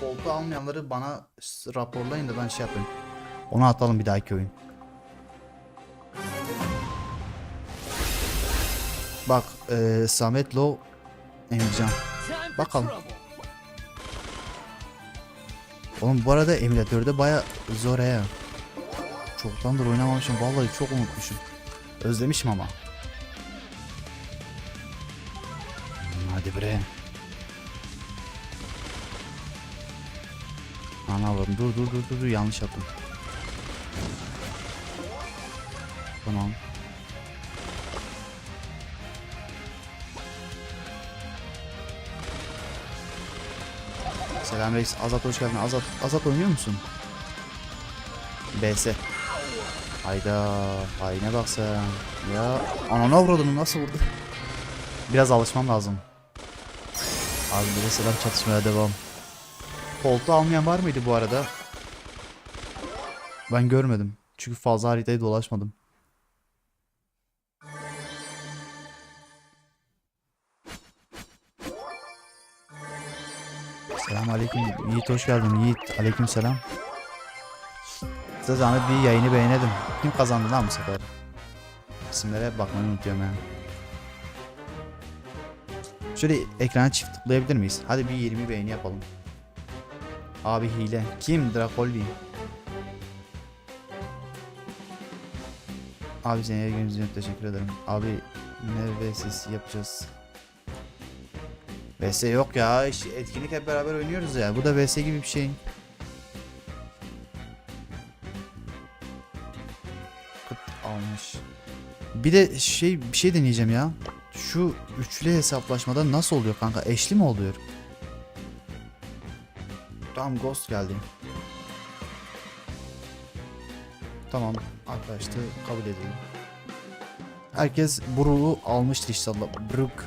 koltuğu almayanları bana raporlayın da ben şey yapayım. Onu atalım bir dahaki oyun. Bak eee Samet Low Emircan. Bakalım. Oğlum bu arada emülatörde baya zor he. Çoktandır oynamamışım. Vallahi çok unutmuşum. Özlemişim ama. Hadi bre. Oğlum dur dur dur dur yanlış yaptım. Tamam. Selam reis. Azat hoş geldin. Azat, Azat oynuyor musun? BS. Hayda. Haline bak sen. Ya anana vurdum nasıl vurdu? Biraz alışmam lazım. Abi de selam çatışmaya devam. Koltuğu almayan var mıydı bu arada? Ben görmedim. Çünkü fazla haritayı dolaşmadım. Selam aleyküm. Yiğit hoş geldin. Yiğit aleyküm selam. Size zahmet bir yayını beğenelim. Kim kazandı lan bu sefer? İsimlere bakmayı unutuyorum yani. Şöyle ekrana çift tıklayabilir miyiz? Hadi bir 20 beğeni yapalım. Abi hile. Kim? Drakolli. Abi seni ilginiz için teşekkür ederim. Abi ne VSS yapacağız? VS yok ya. Etkinlik hep beraber oynuyoruz ya. Bu da VS gibi bir şey. Kıt almış. Bir de şey bir şey deneyeceğim ya. Şu üçlü hesaplaşmada nasıl oluyor kanka? Eşli mi oluyor? Tamam Ghost geldi. Tamam arkadaşlar kabul edelim. Herkes Brook'u almıştır inşallah. Brook.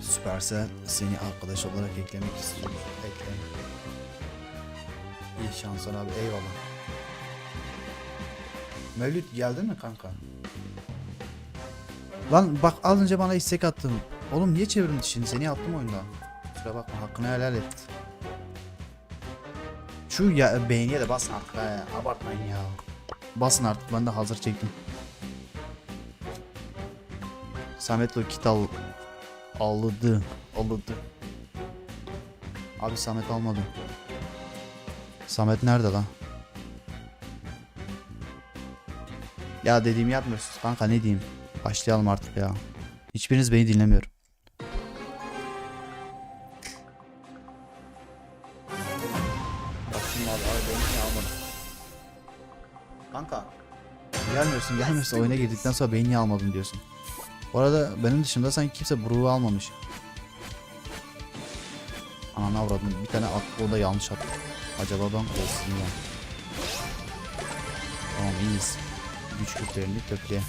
Supercell seni arkadaş olarak eklemek istiyor. Ekle. İyi şanslar abi eyvallah. Mevlüt geldin mi kanka? Lan bak az önce bana istek attın. Oğlum niye çevirdin dişini? Seni yaptım oyundan. Kusura bakma hakkını helal et. Şu ya beğeniye de basın artık ha. Abartmayın ya. Basın artık ben de hazır çektim. Samet o kit al aldı. Aldı. Abi Samet almadı. Samet nerede lan? Ya dediğimi yapmıyorsunuz kanka ne diyeyim. Başlayalım artık ya. Hiçbiriniz beni dinlemiyor. Bakayım abi abi beni almadı. Kanka. Gelmiyorsun gelmiyorsun oyuna girdikten sonra beni niye almadın diyorsun. Bu arada benim dışımda sanki kimse Brook'u almamış. Ananı avradım. Bir tane o da yanlış attı. Acaba ben olsun ya. Tamam iyiyiz. Güç küplerini kökle.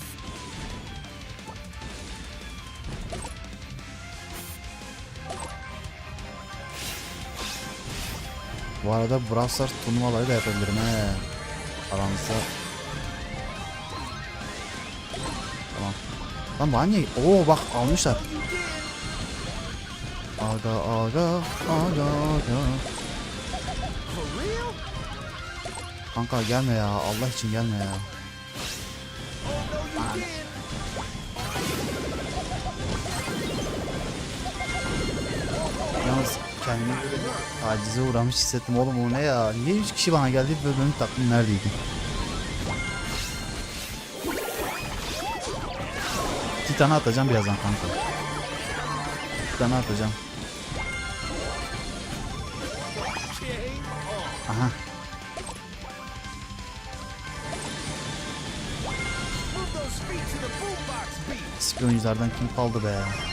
Bu arada Brawl Stars turnuvaları da yapabilirim he. Aranızda. Tamam. Lan bana niye? Oo bak almışlar. Aga aga aga aga. Kanka gelme ya. Allah için gelme ya. Kendimi tacize uğramış hissettim oğlum o ne ya? Niye 3 kişi bana geldi ve benim taklım neredeydi? İki tane atacağım birazdan kanka. İki tane atacağım. Aha. Eski oyunculardan kim kaldı be?